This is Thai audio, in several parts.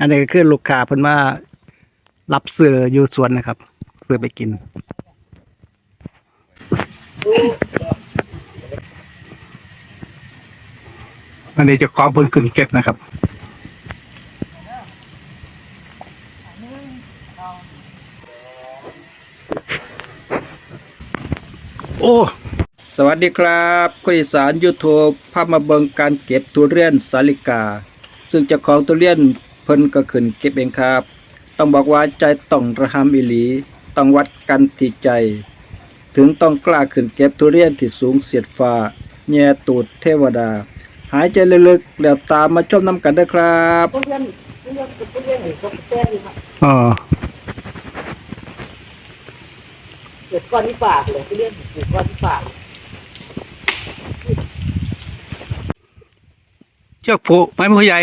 อันนี้ก็คือลูกค้าเพิ่นมารับเสืออยู่สวนนะครับ เสือไปกิน อันนี้จะคล้าของเพิ่นขึ้นเก็บนะครับโอ้สวัสดีครับคนอีสานยูทูบพามาเบิงการเก็บทุเรียนสาลิกา ซึ่งเจ้าของทุเรียน เพิ่นก็ขึ้นเก็บเองครับ ต้องบอกว่าใจต้องระหำอีหลี ต้องวัดกันที่ใจ ถึงต้องกล้าขึ้นเก็บทุเรียนที่สูงเสียดฟ้าแง่ตูดเทวดา หายใจลึกๆแล้วตามมาชมน้ำกันด้ครับเรียนทุเรียนทุเรียนนี่ก็แก้ดีครับอ๋อเกิดก้อนที่ปากเลยทุเรียนเกิดก้อนที่ปากเชือกผูกไม้ผู้ใหญ่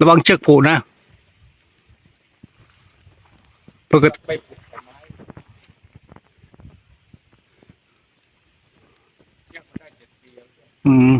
ระวังเชือกผูกนะปกติ ไปปลูกต้นไม้ยังไม่ได้เจ็ดปีแล้ว อืม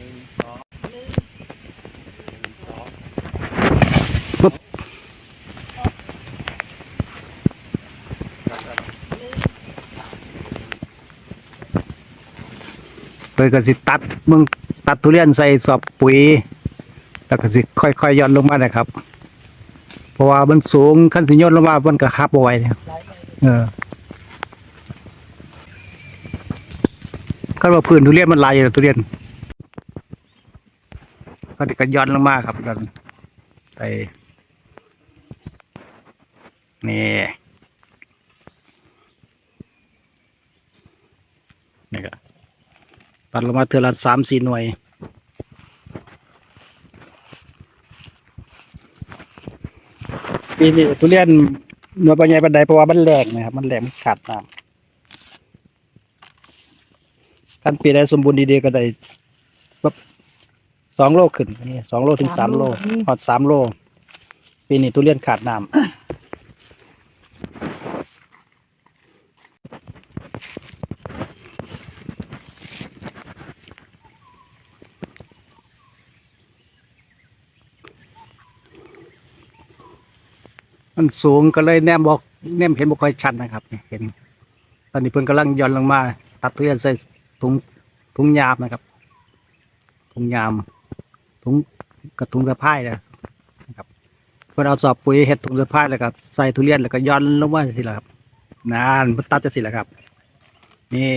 หนึ่งสองหนึ่งสองครับท่านเคยก็สิตัดมึงตัดทุเรียนใส่สอบปุ๋ย แล้วก็สิค่อยๆย่อนลงมานะครับ เพราะว่ามันสูงขั้นสิย่นลงมามันก็หับเอาไว้เนี่ยเออก็ว่าพื้นทุเรียนมันลายอยู่แล้วทุเรียน ก็ก็ย่อนลงมาครับย่อนใส่นี่นี่ก็ตัดลงมาเทือละสามสี่หน่วยปีนี้ทุเรียนหน่วยปัญญาบันไดเพราะว่ามันแรงนะครับ มันแรงมันขาดน้ำกันปีใดสมบูรณ์ดีๆก็ได้ สองโลขึ้นนี่สองโลถึงสามโลพอดสามโลปีนี้ทุเรียนขาดน้ำมันสูงก็เลยแนมบอกแนมเห็นบ่ค่อยชัดนะครับนี่เห็น ตอนนี้เพิ่นกำลังย่อนลงมา ตัดทุเรียนใส่ถุงถุงยามนะครับถุงยาม ถุงกับถุงสะพายนะครับเพิ่นเอาสอบปุ๋ยเฮ็ดถุงสะพายแล้วก็ใส่ทุเรียนแล้วก็ย่อนลงมาสิละครับนานเพิ่นตัดจะสิละครับ นี่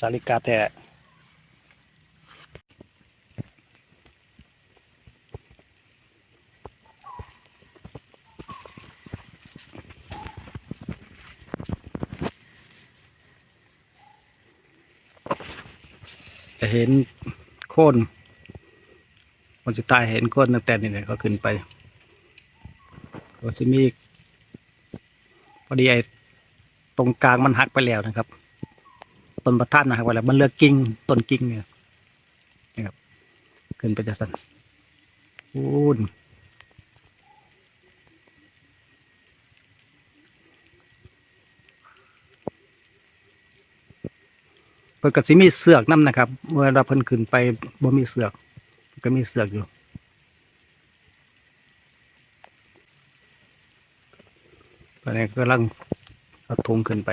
สาลิกาแต่ จะเห็นโค่นคนสุดท้ายเห็นโค่นตั้งแต่นี่เลยก็ขึ้นไปก็จะมีพอดีไอ้ตรงกลางมันหักไปแล้วนะครับต้นประทัดนะครับเวลามันเลือกกิ่งต้นกิ่งเนี่ยนะครับขึ้นไปจะสั่นอู เพิ่นก็สิมีเสือกนํนะครับเมื่อเราเพิ่นขึ้นไปบ่มีเสือกก็มีเสือกอยู่ตอนนี้กำลังเอาธงขึ้นไป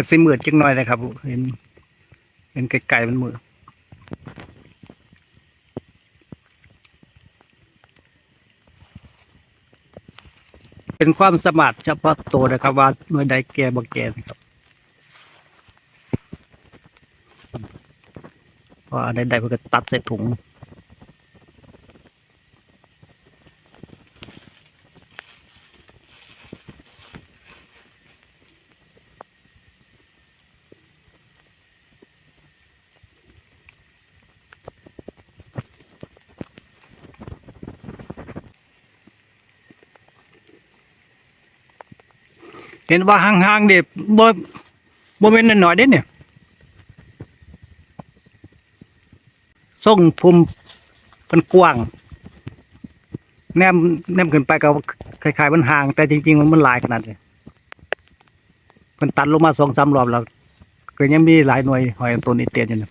ก็สิมืดจังหน่อยนะครับเห็นเห็นไกลๆมันมืดเป็นความสมารเฉพาะตัวนะครับ ว่าหน่วยใดแก่บ่แก่นะครับพราะอันใดๆเพิ่นก็ตัดใส่ถุง เห็นว่าห่างๆเด็บ่บ่เป็นน้อยๆเด้เนี่ยส่งภูมิเป็นกว้าง แนมแนมขึ้นไปก็คล้ายๆมันห่าง แต่จริง ๆ มันมันหลายขนาดเลยมันตัดลงมาสองสามรอบแล้วก็ยังมีหลายหน่วยหอยตัวนี้เตียนอยู่นะ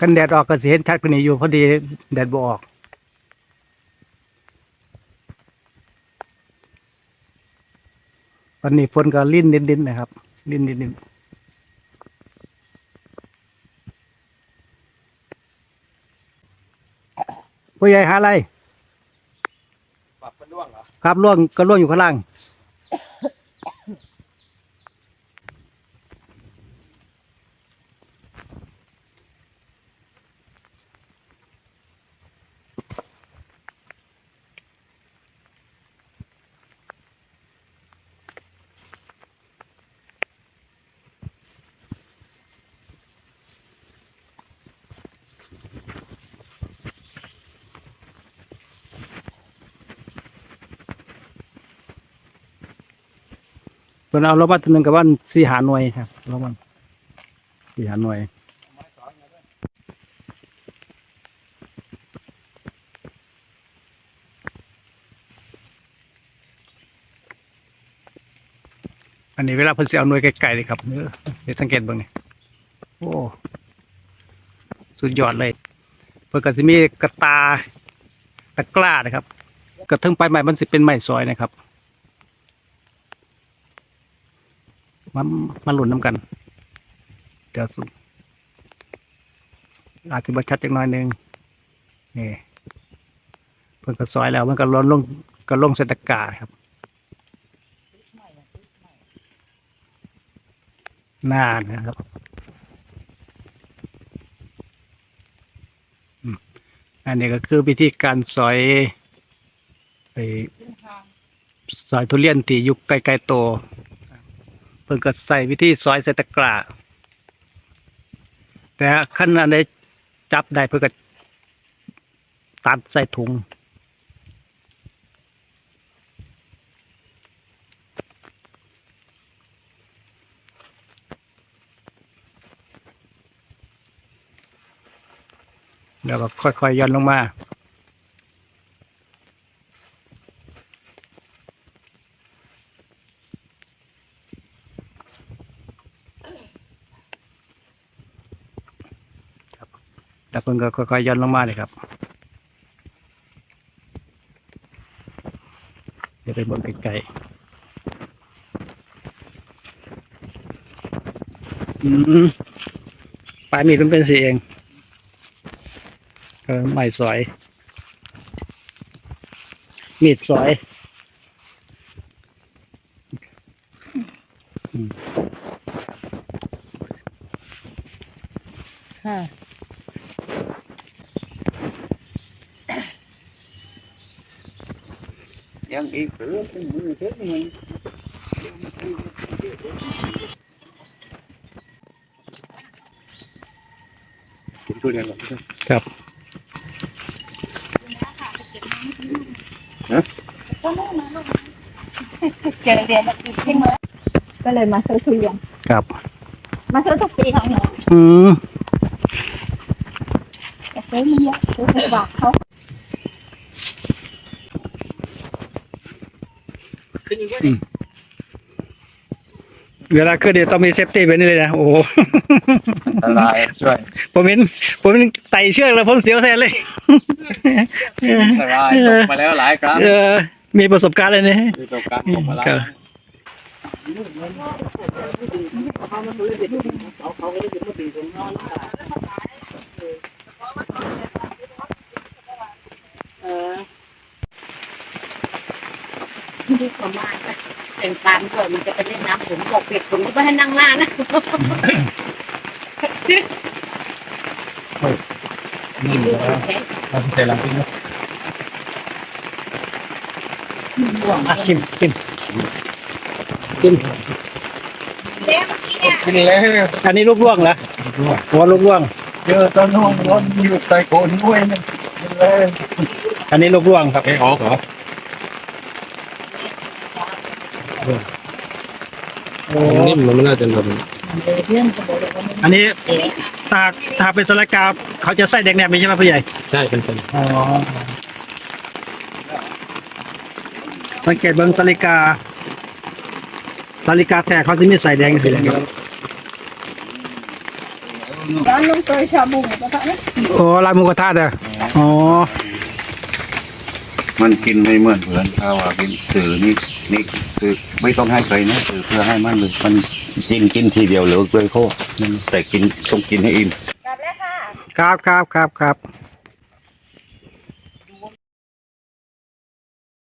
คันแดดออกก็สิเห็นชัดกว่านี้อยู่พอดีแดดบ่ออกวันนี้ฝนก็ลิ้นนิดๆนะครับ ลิ้นนิดๆผู้ใหญ่หาอะไรปรับเป็นร่วงเหรอ ครับล่วงก็ล่วงอยู่ข้างล่าง เพิ่นเอาลงมาตัวหนึ่งกับว่าสี่หาหน่วยครับลงมาสี่หาหน่วยไม้สอนมาด้วยอันนี้เวลาเพิ่นสิเอาหน่วยไกลๆเลยครับเดี๋ยวสังเกตเบิ่งนี่โอ้สุดยอดเลย เพิ่นก็สิมีกระตาตะกร้านะครับกระทึงไปใหม่มันสิเป็นไม้ซอยนะครับ มันมันหล่นน้ำกัน เดี๋ยวสุอาจจะบ่ชัดจักหน่อยหนึ่งนี่เพิ่นก็ซอยแล้วมันก็ล้นลงก็ลงใส่ตะกาครับหน้านะครับอันนี้ก็คือวิธีการสอยไอ้สอยทุเรียนที่ยุคไกลๆโต พิ่นก็ใส่วิธีสอยใส่ตะกร้าแต่ขั้นอันใดจับได้เพิ่นก็ตัดใส่ถุงแล้วก็ค่อยๆย่อนลงมา ครับเพิ่นก็ค่อยๆย่อนลงมาเลยครับ เดี๋ยวไปบิ่งไกลๆอืมปลายมีดมันเป็นสีเองเออไม่สอย มีดสอยค่ะ ยังอีกหรือเป็นมือเท่านี้กินทุเรียนหรอครับเจอเรียนแล้วอีกขึ้นมาก็เลยมาซื้อทุเรียนครับ มาซื้อทุกปีของหนูอืมแต่ซื้อไม่เยอะซื้อไปฝากเขา ขึ้น อีกว่าเวลาขึ้นเนี่ยต้องมีเซฟตี้ไว้นี่เลยนะ โอ้โหอันตรายช่วยผมเห็นผมเห็นไต่เชือกแล้วผมเสียวแทนเลย อันตรายตกมาแล้วหลายครั้งเออ มีประสบการณ์เลยเนี่ยมีตัวการตกมาแล้วครับ เขามาตัวเล็กเขาเขาก็ได้ถึงมาถึงผมนอนเออ ดูประมาณเป็นการเกิดมันจะไปเล่นน้ำผมบอกเปียกผมก็ไม่ให้นั่งล่านะนี่ดูแค่เราใส่ลำปิ้งนะอะชิมชิมชิมกินแล้วอันนี้ลูกล่วงเหรอหัวลูกล่วงเจอต้นห้องร้อนอยู่ใต้โคนห้วยนี่กินแล้วอันนี้ลูกล่วงครับเอ้ออกเหรอ โอ้นิ่มมันน่าจะแบบเพื่อนเขาบอกว่ามันอันนี้ถ้าถ้าเป็นสลัดกาเขาจะใส่แดงแนบใช่ไหมผู้ใหญ่ใช่เป็นเป็นอ๋อสังเกตเบิ้งสลิกาสลิกาแท้เขาจะไม่ใส่แดงสีแดงร้านลุงเคยชาบูหมูกระทะนี่โอ้ลายหมูกระทะเด้ออ๋อมันกินไม่เหมือนเพื่อนถ้าว่าเป็นสื่อนี่ นี่คือไม่ต้องให้ใครนะสื่อเพื่อให้มันเลยมันกินกินทีเดียวเหลือเลยโคตรแต่กินต้องกินให้อิ่มกลับแล้วค่ะครับครับครับครับ